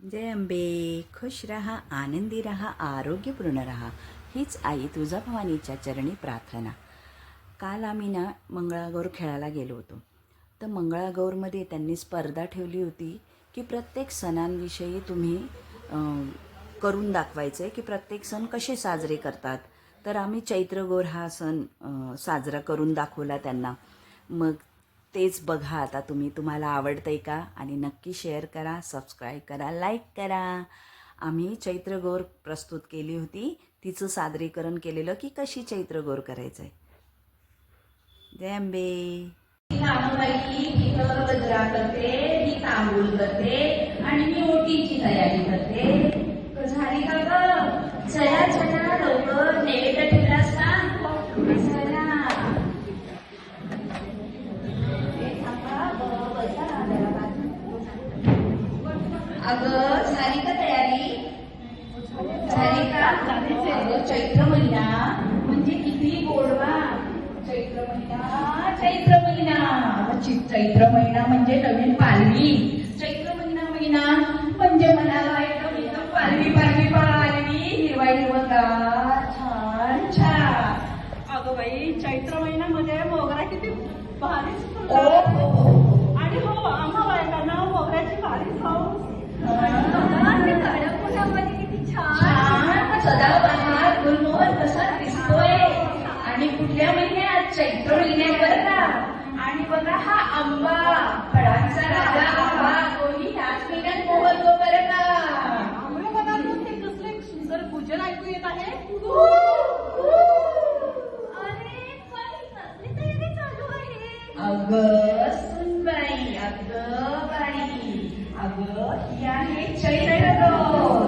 जय अंबे खुश रहा आनंदी रहा आरोग्यपूर्ण रहा. हीच आई तुझा भवानीच्या चरणी प्रार्थना. काल आम्ही ना मंगळागौर खेळायला गेलो होतो. तर मंगळागौरमध्ये त्यांनी स्पर्धा ठेवली होती की प्रत्येक सणांविषयी तुम्ही करून दाखवायचं आहे की प्रत्येक सण कसे साजरे करतात. तर आम्ही चैत्रगौर हा सण साजरा करून दाखवला त्यांना. मग तेच बघा आता तुम्ही तुम्हाला आवडतं आहे का? आणि नक्की शेअर करा सबस्क्राईब करा लाईक करा. आम्ही चैत्रगौर प्रस्तुत केली होती. तिचं सादरीकरण केलेलं की कशी चैत्रगौर करायचं आहे जय अंबे करते मी तांबूळ करते आणि मी ओटीची तयारी करते तर झाली का ग चला चला लवकर नैवेद्य ठेवलास का चला ए, थांबा, ब- बसा जरा बाजू. अगं झाली का तयारी झाली का अगं चैत्र महिना म्हणजे किती गोडवा? चैत्र महिना चैत्र महिना. चैत्र महिना म्हणजे नवीन पालवी. चैत्र महिना महिना म्हणजे मनाला एकदम एकदम पालवी पालवी पालवी. हिरवा हिरवगार छान छान. अगं बाई चैत्र महिन्यामध्ये मोगरा किती भारी कुठल्या महिन्यात? चैत्र महिन्यात बरं का? आणि बघा हा आंबा. फळांचा राजा आंबा. कोणी ह्याच महिन्यात मोहरतो बरं का? अमृतपदातून ते कसले सुंदर पूजन ऐकू येत आहे? अगं सुनबाई अगं बाई. अगं ही आहे चैत्रगौर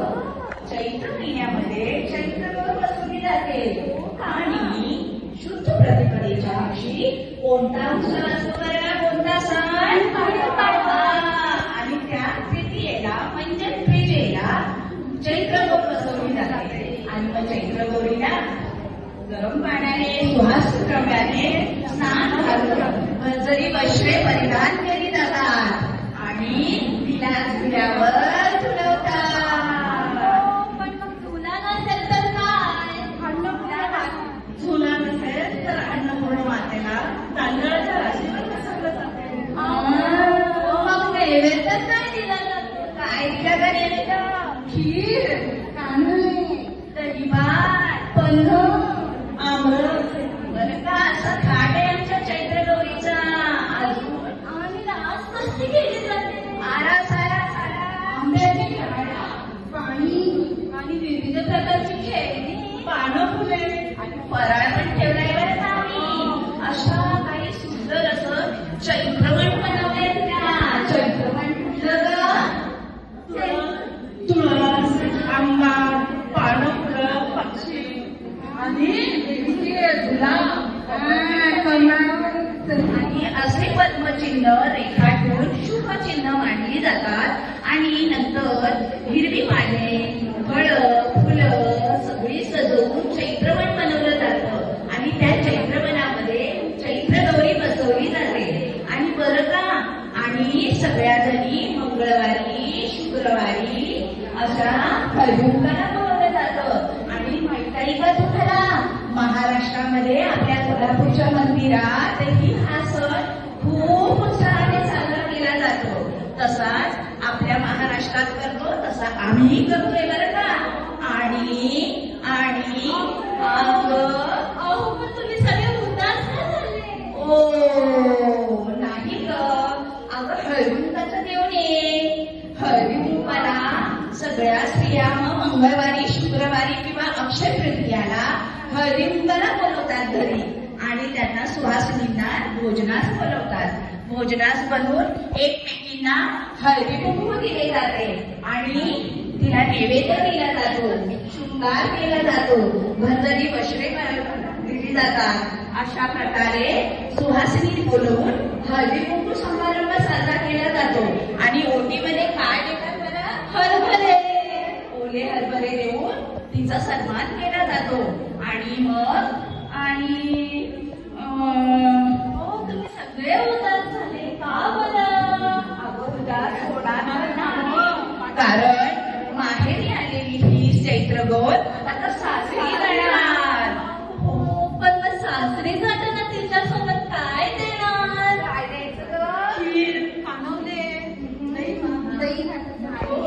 चैत्र महिन्यामध्ये चैत्रगौर बसवली जाते आणि शुद्ध प्रतिपदेच्या दिवशी कोणता उत्सव असतो बरं कोणता सण आणि त्या तृतीयेला म्हणजे त्रिजेला चैत्रगौर बसवली जाते. आणि मग चैत्र गौरीला गरम पाण्याने सुहास क्रम्याने स्नान घालून जरी वस्त्रे परिधान केले जातात आणि तिला झुल्यावर झुलवतात झुला नसेल तर अन्नपूर्ण मातेला तांदळाच्या राशीवर बसवलं जाते मग नैवेद्य काय दिला जातो काय दिला का नैवेद्य खीर कानुई दहीभात पन्ह पद्मचिन्ह शुभ चिन्ह मांडली जातात. आणि नंतर हिरवी पाने फळ फुलं सगळी सजवून चैत्रवन बनवलं जातं. आणि त्या चैत्रवनामध्ये चैत्रगौरी बसवली जाते. आणि बरं का? आणि सगळ्या जणी मंगळवारी शुक्रवारी अशा हरिओंकाला बोलवलं जातं. आणि माहीत आहे का तुम्हाला महाराष्ट्रामध्ये आपल्या कोल्हापूरच्या मंदिरात हा सण खूप उत्साहाने साजरा केला जातो तसाच आपल्या महाराष्ट्रात करतो तसा आम्ही करतोय बरं का? आणि आणि तुम्ही सगळे उदास ओ नाही ग. अगं हळकुंकाचं देऊन ये. हळकुंकाला सगळ्या स्त्रिया मग मंगळवारी शुक्रवारी किंवा अक्षय तृतीयाला हळकुंकाला बोलवतात घरी. आणि त्यांना सुहासिनींना भोजनास बोलवतात. भोजनास बनवून एकमेकींना हळदी कुंकू दिले जाते. आणि तिला नैवेद्य दिला जातो. शृंगार केला जातो. भंजरी वस्त्रे दिली जातात. अशा प्रकारे सुहासिनी बोलवून हळदी कुंकू समारंभ साजरा केला जातो. आणि ओटीमध्ये काय देतात मला हरभरे. ओले हरभरे देऊन तिचा सन्मान केला जातो. आणि मग आणि हो, तुम्ही सगळे दोन आता सासरी जाणार. हो, पण मग सासरी जाताना काय देणार? काय द्यायचं ग? खीर. कानवले दही हो.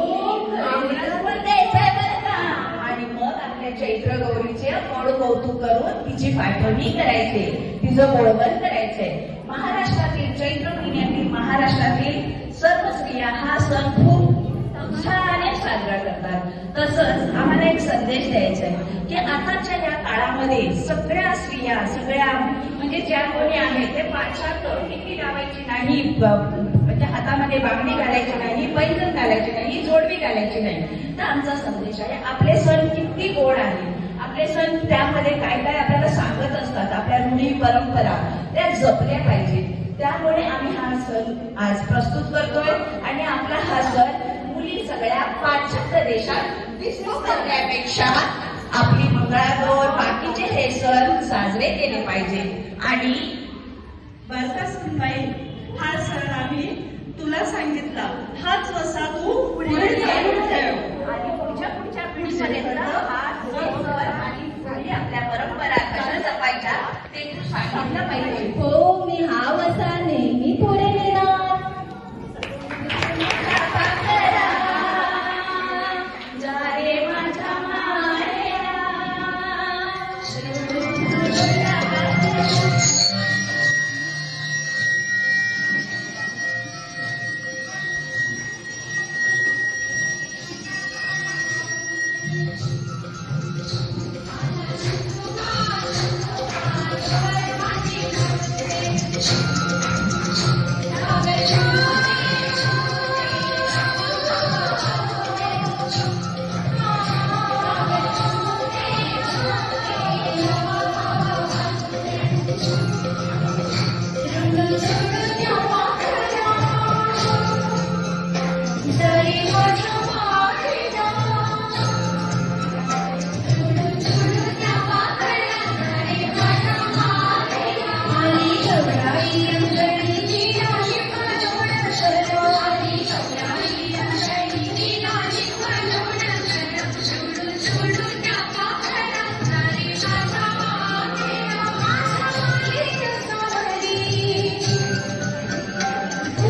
आणि मग आपल्या चैत्र गौरीचे गोड कौतुक करून तिची पाठवणी करायचे. तिचं बोळवण करायचंय. महाराष्ट्रातील चैत्र महिन्यातील महाराष्ट्रातील सर्व स्त्रिया हा सण खूप साजरा करतात. तसंच आम्हाला एक संदेश द्यायचा आहे की आताच्या या काळामध्ये सगळ्या स्त्रिया सगळ्या म्हणजे ज्या कोणी आहेत ते पाचार टिकी लावायची नाही म्हणजे हातामध्ये बांगडी घालायची नाही पैंजण घालायची नाही जोडवी घालायची नाही. तर आमचा संदेश आहे आपले सण किती गोड आहे आपले सण त्यामध्ये काय काय आपल्याला सांगत असतात आपल्या रूढी परंपरा त्या जपल्या पाहिजेत. त्यामुळे आम्ही हा सण आज प्रस्तुत करतोय आणि आपला हा सण सगळ्या पाश्चात्य देशात विष्णू करण्यापेक्षा आपली मंगळागौर बाकीचे हे सण साजरे केले पाहिजे. आणि हा सण आम्ही तुला सांगितला. हाच वसा तू पुढे आणि पुढच्या पुढच्या पिढीपर्यंत हा सण आणि आपल्या परंपरा कशा जपायच्या ते तू सांगितलं पाहिजे हो मी हा वसा नेहमी पुढे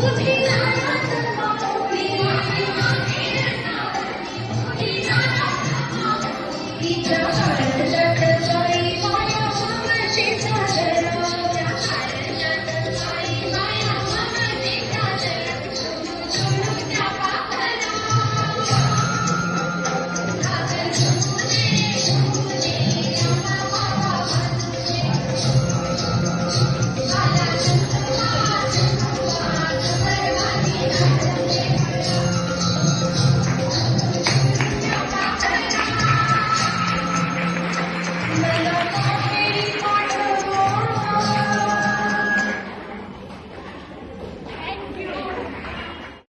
不听。